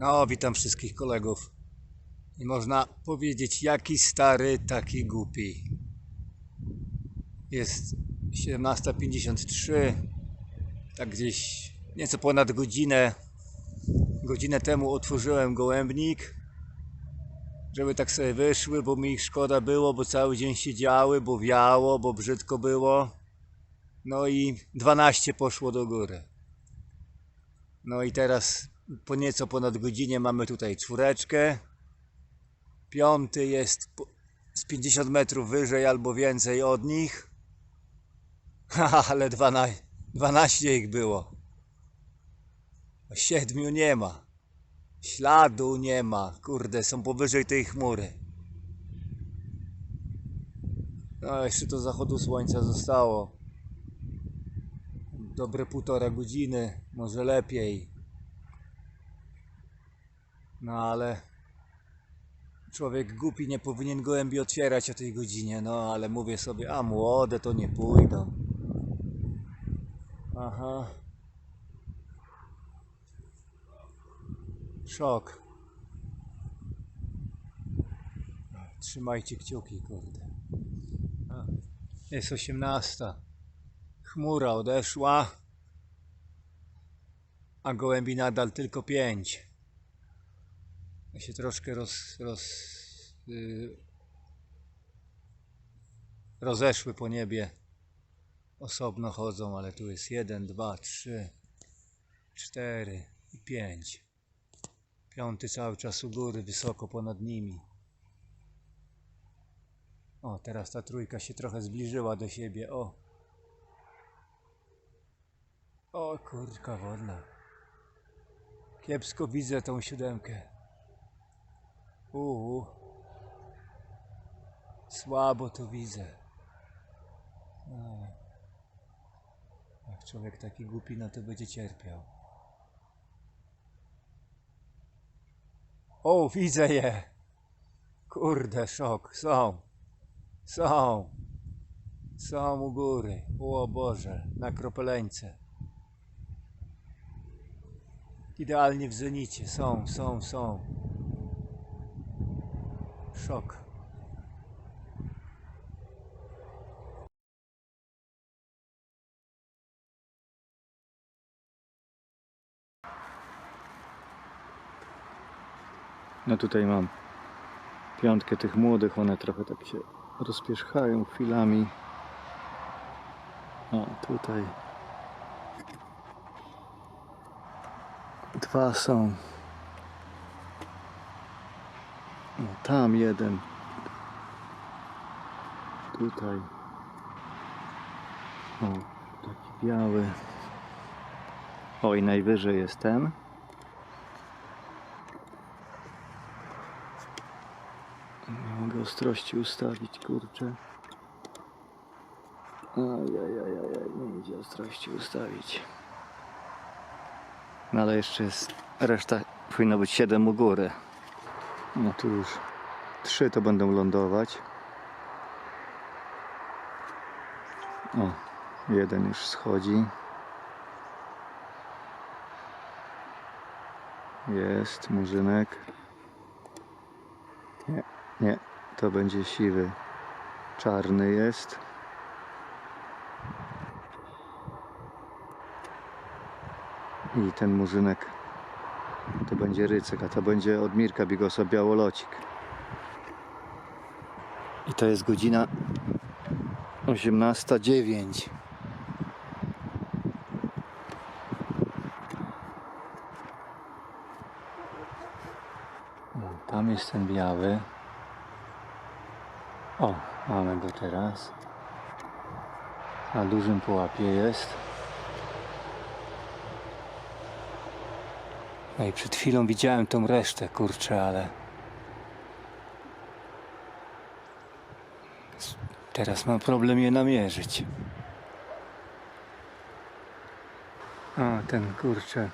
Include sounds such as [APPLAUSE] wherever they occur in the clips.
No, witam wszystkich kolegów. I można powiedzieć, jaki stary, taki głupi. Jest 17.53, tak gdzieś nieco ponad godzinę. Godzinę temu otworzyłem gołębnik, żeby tak sobie wyszły, bo mi ich szkoda było, bo cały dzień siedziały, bo wiało, bo brzydko było. No i 12 poszło do góry. No i teraz po nieco ponad godzinie mamy tutaj czwóreczkę. Piąty jest z 50 metrów wyżej albo więcej od nich. [LAUGHS] Ale 12, 12 ich było. Siedmiu nie ma. Śladu nie ma. Kurde, są powyżej tej chmury. No, jeszcze do zachodu słońca zostało. Dobre półtora godziny, może lepiej. No ale człowiek głupi nie powinien gołębi otwierać o tej godzinie, no ale mówię sobie, a młode to nie pójdą. Aha. Szok. Trzymajcie kciuki, kurde. Jest osiemnasta. Chmura odeszła, a gołębi nadal tylko pięć. Się troszkę roz, roz, y, rozeszły po niebie. Osobno chodzą, ale tu jest jeden, dwa, trzy, cztery i pięć. Piąty cały czas u góry, wysoko ponad nimi. O, teraz ta trójka się trochę zbliżyła do siebie. O, o kurka wodna. Kiepsko widzę tą siódemkę. Uuu. Słabo to widzę. Jak człowiek taki głupi, no to będzie cierpiał. O, widzę je. Kurde, szok. Są. Są. Są u góry. O Boże, na kropeleńce. Idealnie w zenicie. Są, są, są. Szok. No tutaj mam piątkę tych młodych, one trochę tak się rozpierzchają chwilami. O, tutaj dwa są. O, tam jeden. Tutaj. O, taki biały. O, i najwyżej jest ten. Nie mogę ostrości ustawić, kurczę. Ajajajajaj, nie idzie ostrości ustawić. No ale jeszcze jest, reszta powinno być 7 u góry. No tu już trzy to będą lądować. O, jeden już schodzi. Jest murzynek. Nie, nie, to będzie siwy. Czarny jest. I ten murzynek to będzie rycyk, a to będzie od Mirka Bigosa białolocik. I to jest godzina 18.09. O, Tam jest ten biały. O, mamy go teraz. Na dużym pułapie jest. No i przed chwilą widziałem tą resztę, kurczę, ale. Teraz mam problem je namierzyć. A, ten kurczę.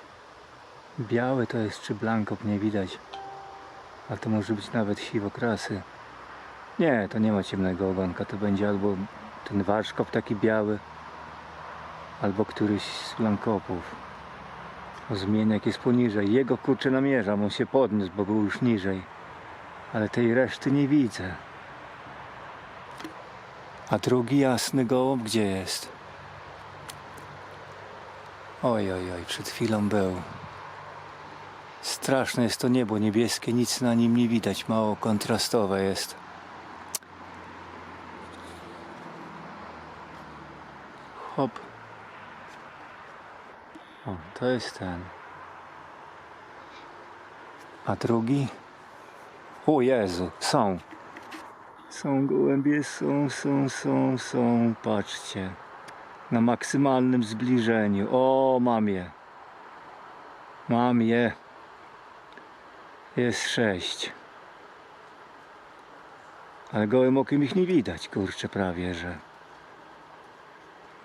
Biały to jest czy blankop, nie widać. A to może być nawet siwokrasy. Nie, to nie ma ciemnego ogonka. To będzie albo ten warszkop taki biały, albo któryś z blankopów. Zmienek jest poniżej. Jego kurczę namierzam, on się podniósł, bo był już niżej. Ale tej reszty nie widzę. A drugi jasny gołąb gdzie jest? Oj, oj, oj, przed chwilą był. Straszne jest to niebo niebieskie, nic na nim nie widać, mało kontrastowe jest. Hop. O, to jest ten. A drugi? O Jezu, są. Są gołębie, są, są, są, są. Patrzcie. Na maksymalnym zbliżeniu. O, mam je. Mam je. Jest sześć. Ale gołym okiem ich nie widać, kurczę, prawie, że.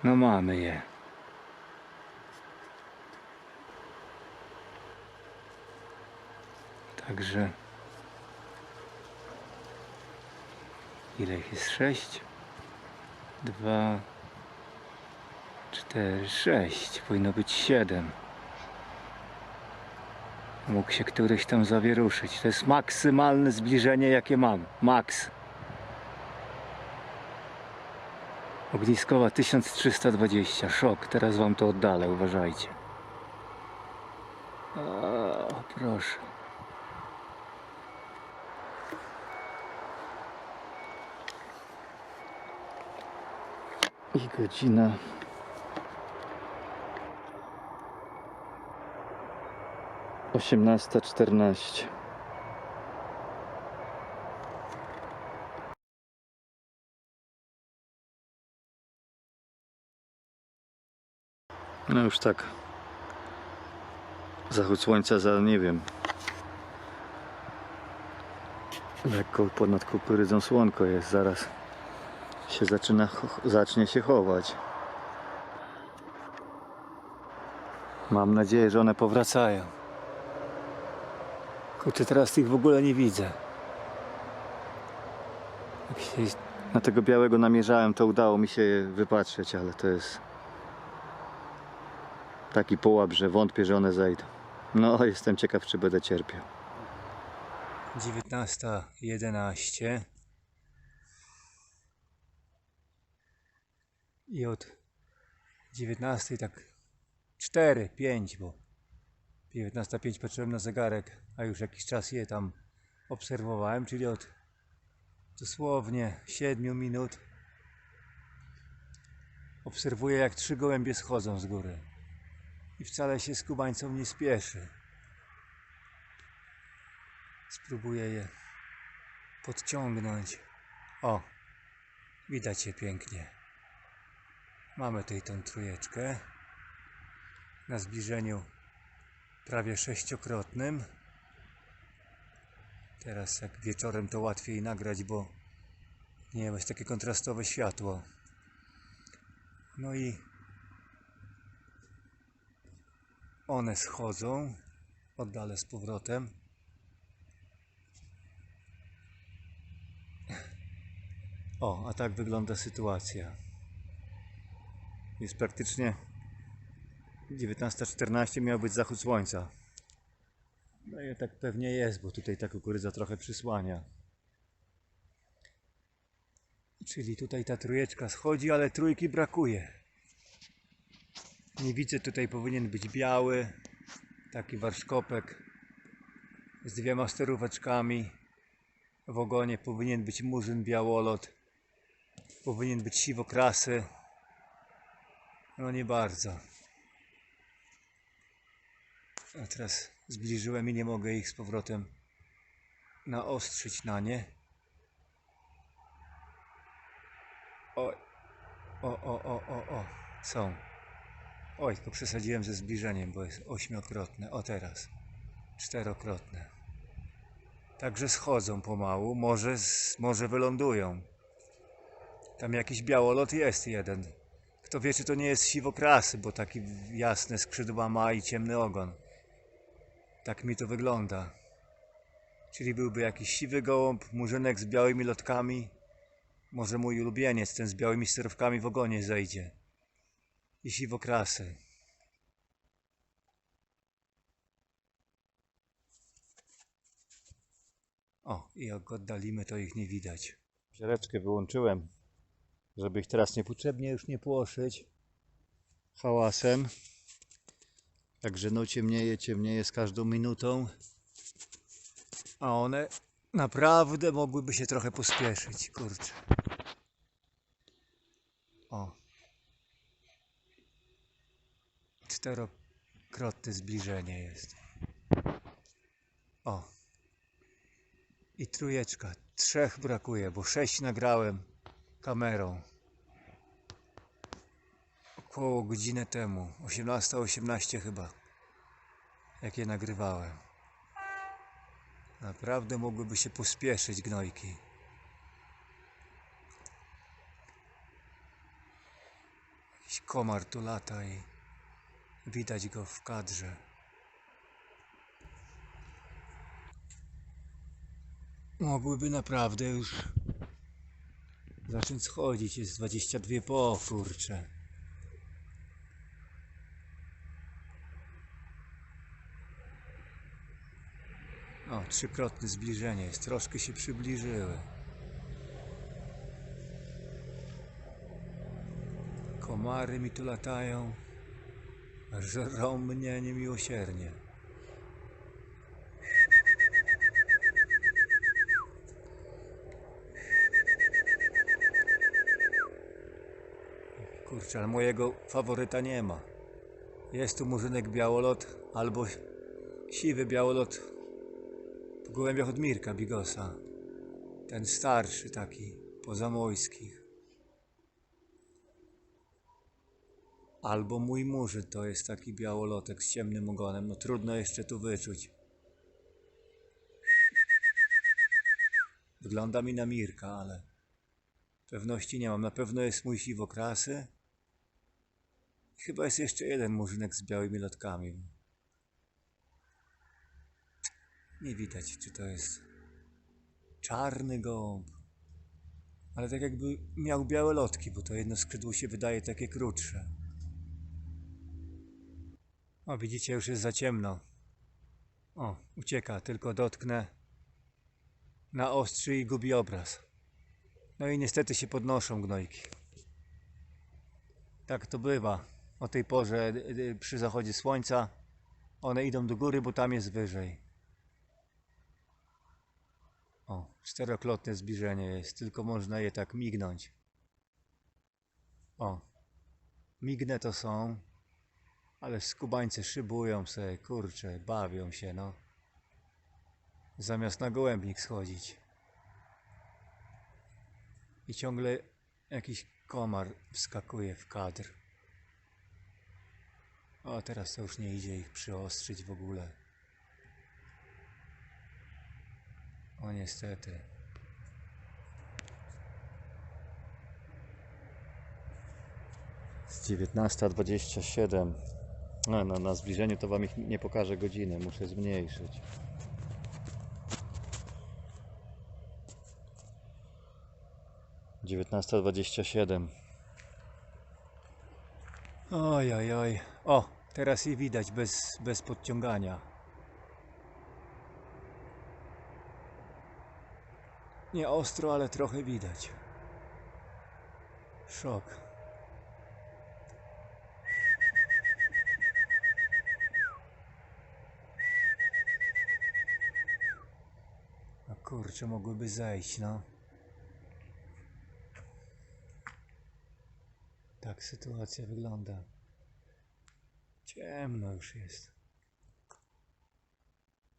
No mamy je. Także ile ich jest? Sześć? Dwa, cztery, sześć. Powinno być siedem. Mógł się któryś tam zawieruszyć. To jest maksymalne zbliżenie, jakie mam. Max. Ogniskowa 1320. Szok. Teraz wam to oddalę, uważajcie. O, proszę. I godzina. Osiemnasta czternaście. No już tak. Zachód słońca za nie wiem. Lekko ponad kukurydzą słonko jest zaraz się zaczyna, zacznie się chować. Mam nadzieję, że one powracają. Kurczę, teraz ich w ogóle nie widzę. Się na tego białego namierzałem, to udało mi się je wypatrzeć, ale to jest taki połap, że wątpię, że one zejdą. No, jestem ciekaw, czy będę cierpiał. 19.11 i od 19 tak 4, 5, bo 19.05 patrzyłem na zegarek, a już jakiś czas je tam obserwowałem, czyli od dosłownie 7 minut obserwuję jak trzy gołębie schodzą z góry i wcale się z kubańcą nie spieszy. Spróbuję je podciągnąć. O, widać je pięknie. Mamy tutaj tą trójeczkę na zbliżeniu prawie sześciokrotnym. Teraz jak wieczorem to łatwiej nagrać, bo nie jest takie kontrastowe światło. No i one schodzą. Oddalę z powrotem. O, a tak wygląda sytuacja. Jest praktycznie 19.14 miał być zachód słońca. No i tak pewnie jest, bo tutaj ta kukurydza trochę przysłania. Czyli tutaj ta trójeczka schodzi, ale trójki brakuje. Nie widzę, tutaj powinien być biały, taki warszkopek z dwiema steróweczkami. W ogonie powinien być murzyn białolot, powinien być siwokrasy. No nie bardzo. A teraz zbliżyłem i nie mogę ich z powrotem naostrzyć na nie. Oj. O, o, o, o, o. Są. Oj, to przesadziłem ze zbliżeniem, bo jest ośmiokrotne. O teraz. Czterokrotne. Także schodzą pomału. Może, może wylądują. Tam jakiś białolot jest jeden. Kto wie, czy to nie jest siwokrasy, bo taki jasne skrzydła ma i ciemny ogon. Tak mi to wygląda. Czyli byłby jakiś siwy gołąb, murzynek z białymi lotkami. Może mój ulubieniec, ten z białymi sterowkami w ogonie zejdzie. I siwokrasy. O, i jak oddalimy, to ich nie widać. Żereczkę wyłączyłem, żeby ich teraz niepotrzebnie już nie płoszyć hałasem. Także no ciemnieje, ciemnieje z każdą minutą. A one naprawdę mogłyby się trochę pospieszyć, kurczę. O. Czterokrotne zbliżenie jest. O. I trójeczka. Trzech brakuje, bo sześć nagrałem kamerą. Około godzinę temu. 18.18 chyba. Jak je nagrywałem. Naprawdę mogłyby się pospieszyć gnojki. Jakiś komar tu lata i widać go w kadrze. Mogłyby naprawdę już zacząć schodzić. Jest 22 po, kurcze. O, trzykrotne zbliżenie jest. Troszkę się przybliżyły. Komary mi tu latają. Żrą mnie niemiłosiernie. Kurczę, ale mojego faworyta nie ma. Jest tu murzynek białolot albo siwy białolot w gołębiach od Mirka Bigosa. Ten starszy taki, pozamojskich. Albo mój murzyn to jest taki białolotek z ciemnym ogonem. No trudno jeszcze tu wyczuć. Wygląda mi na Mirka, ale pewności nie mam. Na pewno jest mój siwokrasy. Chyba jest jeszcze jeden murzynek z białymi lotkami. Nie widać, czy to jest czarny gołąb. Ale tak jakby miał białe lotki, bo to jedno skrzydło się wydaje takie krótsze. O, widzicie, już jest za ciemno. O, ucieka, tylko dotknę na ostrzy i gubi obraz. No i niestety się podnoszą gnojki. Tak to bywa. O tej porze y, y, przy zachodzie słońca one idą do góry, bo tam jest wyżej. O, czterokrotne zbliżenie jest, tylko można je tak mignąć. O, mignę to są, ale skubańcy szybują sobie, kurczę, bawią się, no. Zamiast na gołębnik schodzić. I ciągle jakiś komar wskakuje w kadr. O, teraz to już nie idzie ich przyostrzyć w ogóle. O, niestety. Z 19.27. No, no, na zbliżeniu to wam ich nie pokażę godziny, muszę zmniejszyć. Dziewiętnasta dwadzieścia siedem. Oj, oj, oj. O, teraz i widać bez, bez podciągania. Nie ostro, ale trochę widać. Szok. A kurczę, mogłyby zejść, no. Tak sytuacja wygląda. Ciemno już jest.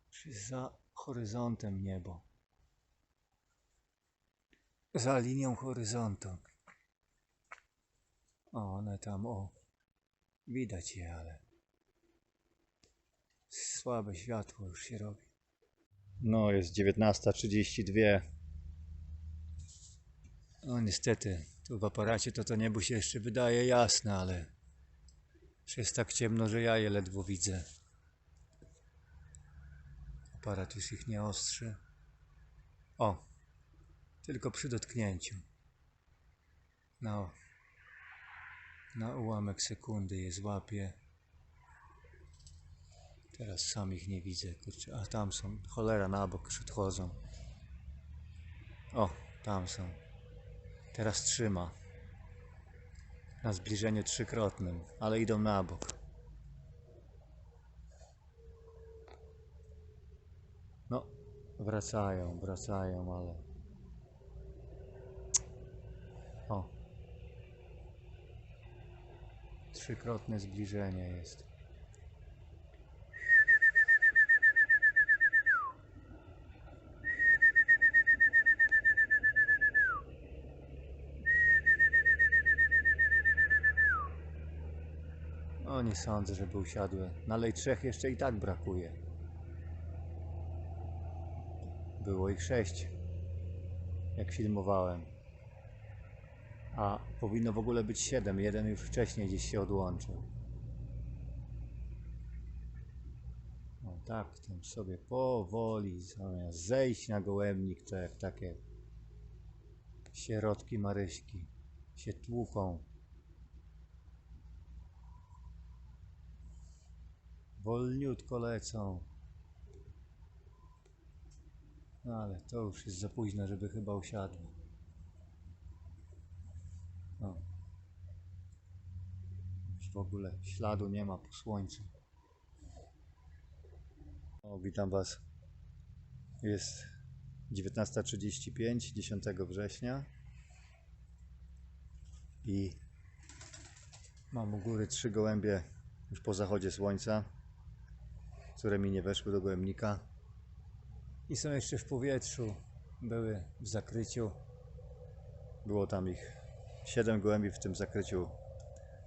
Już jest za horyzontem niebo. Za linią horyzontu. O, one tam, o. Widać je, ale słabe światło już się robi. No, jest 19.32. No niestety, tu w aparacie to to niebo się jeszcze wydaje jasne, ale już jest tak ciemno, że ja je ledwo widzę. Aparat już ich nie ostrzy. O, tylko przy dotknięciu. No, na ułamek sekundy je złapię. Teraz sam ich nie widzę, kurczę. A tam są, cholera, na bok odchodzą. O, tam są. Teraz trzyma. Na zbliżeniu trzykrotnym, ale idą na bok. No, wracają, wracają, ale. O. Trzykrotne zbliżenie jest. Nie sądzę, żeby usiadły. Na lej trzech jeszcze i tak brakuje. Było ich sześć, jak filmowałem. A powinno w ogóle być siedem. Jeden już wcześniej gdzieś się odłączył. No tak, tam sobie powoli, zamiast zejść na gołębnik, to jak takie sierotki Maryśki się tłuką. Wolniutko lecą. Ale to już jest za późno, żeby chyba usiadły. No. Już w ogóle śladu nie ma po słońcu. O, witam Was. Jest 19.35, 10 września. I mam u góry trzy gołębie już po zachodzie słońca, które mi nie weszły do gołębnika. I są jeszcze w powietrzu. Były w zakryciu. Było tam ich 7 gołębi w tym zakryciu.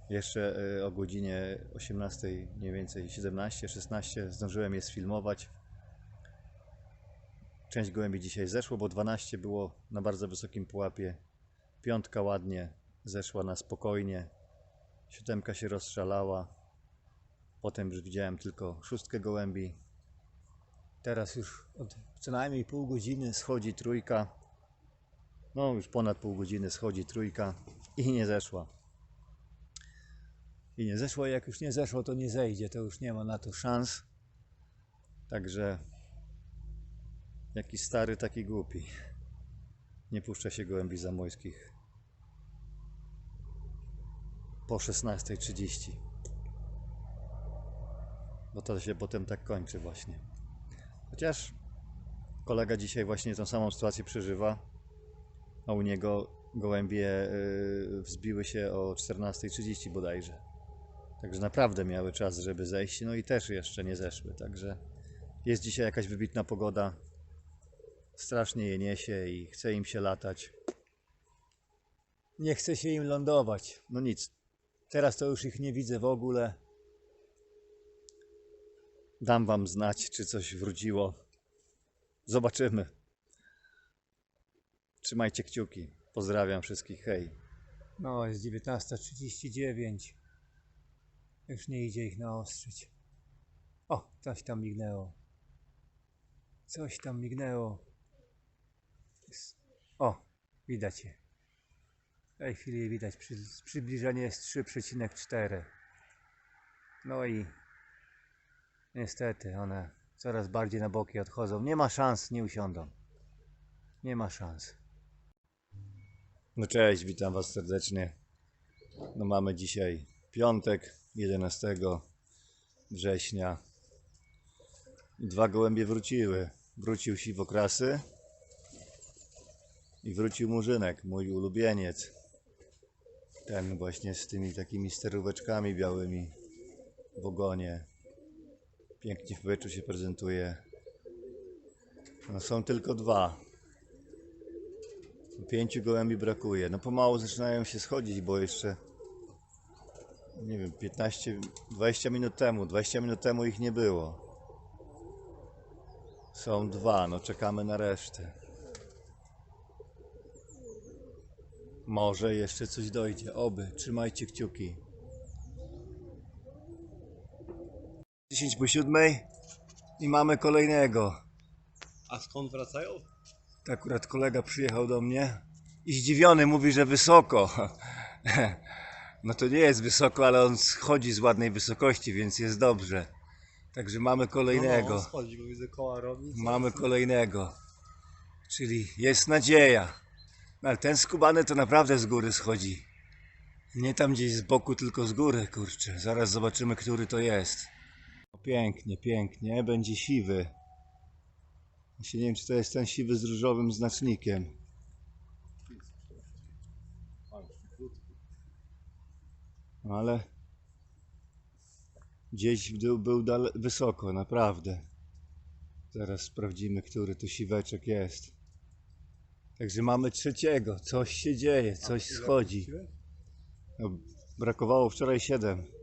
Jeszcze y, o godzinie 18, mniej więcej 17, 16 zdążyłem je sfilmować. Część gołębi dzisiaj zeszło, bo 12 było na bardzo wysokim pułapie. Piątka ładnie zeszła na spokojnie. Siódemka się rozszalała. Potem już widziałem tylko szóstkę gołębi. Teraz już od co najmniej pół godziny schodzi trójka. No, już ponad pół godziny schodzi trójka i nie zeszła. I nie zeszło, jak już nie zeszło, to nie zejdzie, to już nie ma na to szans. Także jaki stary, taki głupi. Nie puszcza się gołębi zamojskich po 16.30. Bo to się potem tak kończy właśnie. Chociaż kolega dzisiaj właśnie tą samą sytuację przeżywa, a u niego gołębie y, wzbiły się o 14.30 bodajże. Także naprawdę miały czas, żeby zejść, no i też jeszcze nie zeszły. Także jest dzisiaj jakaś wybitna pogoda. Strasznie je niesie i chce im się latać. Nie chce się im lądować. No nic. Teraz to już ich nie widzę w ogóle. Dam wam znać, czy coś wróciło. Zobaczymy. Trzymajcie kciuki. Pozdrawiam wszystkich. Hej. No, jest 19.39. Już nie idzie ich naostrzyć. O, coś tam mignęło. Coś tam mignęło. O, widać je. W tej chwili widać. Przy, przybliżenie jest 3,4. No i niestety one coraz bardziej na boki odchodzą. Nie ma szans, nie usiądą. Nie ma szans. No cześć, witam Was serdecznie. No mamy dzisiaj piątek, 11 września. Dwa gołębie wróciły. Wrócił siwokrasy i wrócił murzynek, mój ulubieniec. Ten właśnie z tymi takimi steróweczkami białymi w ogonie. Pięknie w powietrzu się prezentuje. No, są tylko dwa. Pięciu gołębi brakuje. No pomału zaczynają się schodzić, bo jeszcze nie wiem, 15, 20 minut temu, 20 minut temu ich nie było. Są dwa, no czekamy na resztę. Może jeszcze coś dojdzie, oby, trzymajcie kciuki. 10 po 7 i mamy kolejnego. A skąd wracają? To akurat kolega przyjechał do mnie i zdziwiony mówi, że wysoko. [LAUGHS] No to nie jest wysoko, ale on schodzi z ładnej wysokości, więc jest dobrze. Także mamy No, kolejnego. no, schodzi, bo widzę koła robi. Mamy kolejnego. Czyli jest nadzieja. No, ale ten skubany to naprawdę z góry schodzi. Nie tam gdzieś z boku, tylko z góry, kurczę. Zaraz zobaczymy, który to jest. Pięknie, pięknie. Będzie siwy. Właśnie nie wiem, czy to jest ten siwy z różowym znacznikiem. No, ale gdzieś był dale- wysoko, naprawdę. Zaraz sprawdzimy, który to siweczek jest. Także mamy trzeciego. Coś się dzieje, coś schodzi. No, brakowało wczoraj 7.